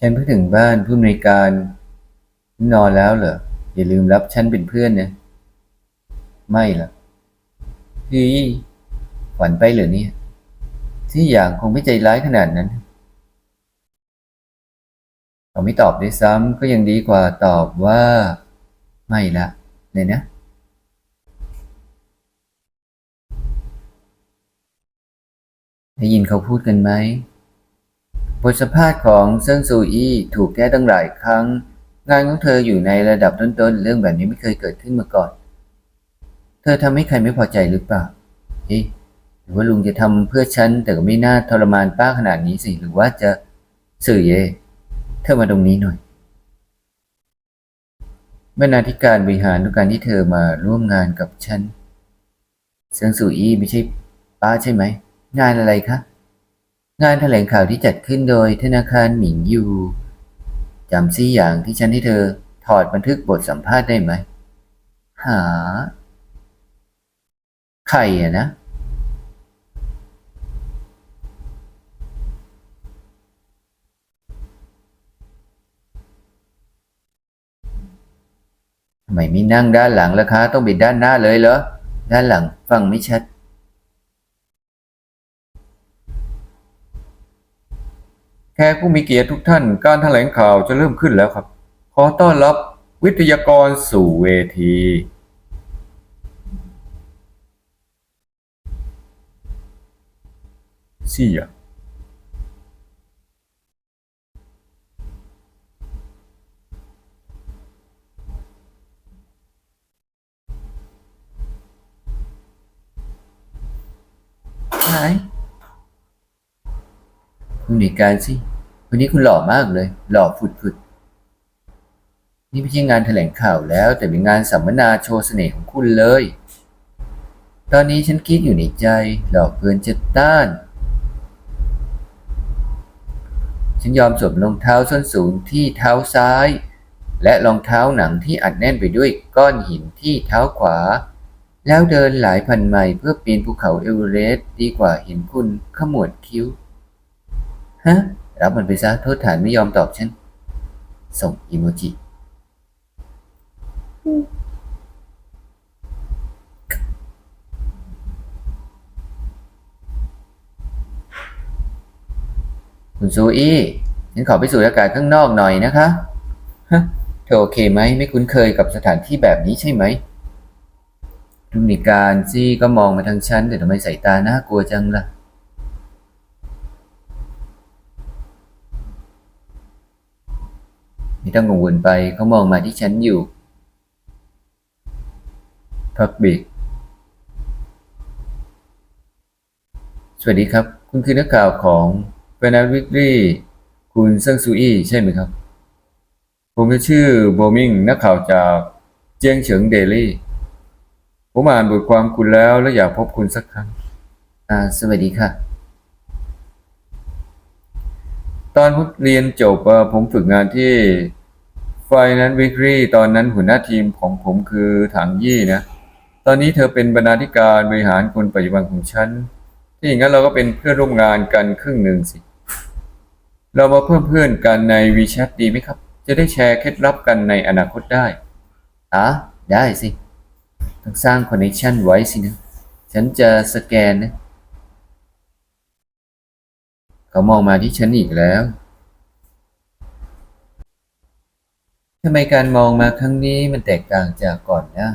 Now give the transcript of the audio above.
ฉันเพิ่งถึงบ้านผู้อำนวยการนอนแล้วเหรอ อย่าลืมรับฉันเป็นเพื่อนนะ ไม่ล่ะเฮ้ยฝันไปเหรอเนี่ย ที่อย่างคงไม่ใจร้ายขนาดนั้นเขาไม่ตอบด้วยซ้ำก็ยังดีกว่าตอบว่า ไม่ละเลยนะ ได้ยินเขาพูดกันไหม บทสัมภาษณ์ของเซิงซูอี้ถูกแก้ตั้งหลายครั้ง งานของเธออยู่ในระดับต้นๆ เรื่องแบบนี้ไม่เคยเกิดขึ้นมาก่อน เธอทำให้ใครไม่พอใจหรือเปล่าเอ๊ะหรือว่าลุงจะทำเพื่อฉันแต่ก็ไม่น่าทรมานป้าขนาดนี้สิหรือว่าจะสื่อเย่เธอมาตรงนี้หน่อยบรรณาธิการบริหารต้องการที่เธอมาร่วมงานกับฉันเซิงซูอี้ไม่ใช่ป้าใช่ไหม งานอะไรคะ งานแถลงข่าวที่จัดขึ้นโดยธนาคารหมิงยูจำซี่อย่างที่ฉันให้เธอถอดบันทึกบทสัมภาษณ์ได้ไหม หา ใครอะนะ ทำไมไม่นั่งด้านหลังล่ะคะ ต้องบิดด้านหน้าเลยเหรอ ด้านหลังฟังไม่ชัด แขกผู้มีเกียรติทุกท่าน การแถลงข่าวจะเริ่มขึ้นแล้วครับ ขอต้อนรับวิทยากรสู่เวที เสี่ยหายคุณหนีการสิ วันนี้คุณหล่อมากเลย หล่อฝุดๆนี่ไม่ใช่งานแถลงข่าวแล้ว แต่เป็นงานสัมมนาโชว์เสน่ห์ของคุณเลย ตอนนี้ฉันคิดอยู่ในใจ หลอกเกินจะต้าน ฉันยอมสวมรองเท้าส้นสูงที่เท้าซ้าย และรองเท้าหนังที่อัดแน่นไปด้วยก้อนหินที่เท้าขวา แล้วเดินหลายพันไมล์เพื่อปีนภูเขาเอเวอเรสต์ดีกว่าเห็นคุณขมวดคิ้ว ฮะ รับมันไปซะโทษฐานไม่ยอมตอบฉัน ส่งอีโมจิคุณซูอี้ฉันขอไปสูดอากาศข้างนอกหน่อยนะคะฮะเธอโอเคไหม ไม่คุ้นเคยกับสถานที่แบบนี้ใช่ไหมทุนิการซี่ก็มองมาทางฉันแต่ทำไมสายตาน่ากลัวจังล่ะ ไม่ต้องกังวลไปเขามองมาที่ฉันอยู่ พักเบรกสวัสดีครับ คุณคือนักข่าวของเ a น a วิกรีคุณเซิงซูอี้ใช่ไหมครับ ผมชื่อโบมิงนักข่าวจากเจียงเฉิงเดลี่ผมอ่านบทความคุณแล้วและอยากพบคุณสักครั้ง อ่า สวัสดีค่ะ ตอนผมเรียนจบผมฝึกงานที่ Finance Weekly ตอนนั้นหัวหน้าทีมของผมคือถังยี่นะ ตอนนี้เธอเป็นบรรณาธิการบริหารคนปัจจุบันของฉันที่อย่างนั้นเราก็เป็นเพื่อนร่วมงานกันครึ่งหนึ่งสิ เรามาเพิ่มเพื่อนกันใน WeChat ดีไหมครับ จะได้แชร์เคล็ดลับกันในอนาคตได้อะได้สิต้องสร้างคอนเนคชันไว้สินะ ฉันจะสแกนนะ เขามองมาที่ฉันอีกแล้ว ทำไมการมองมาครั้งนี้มันแตกต่างจากก่อนหนะ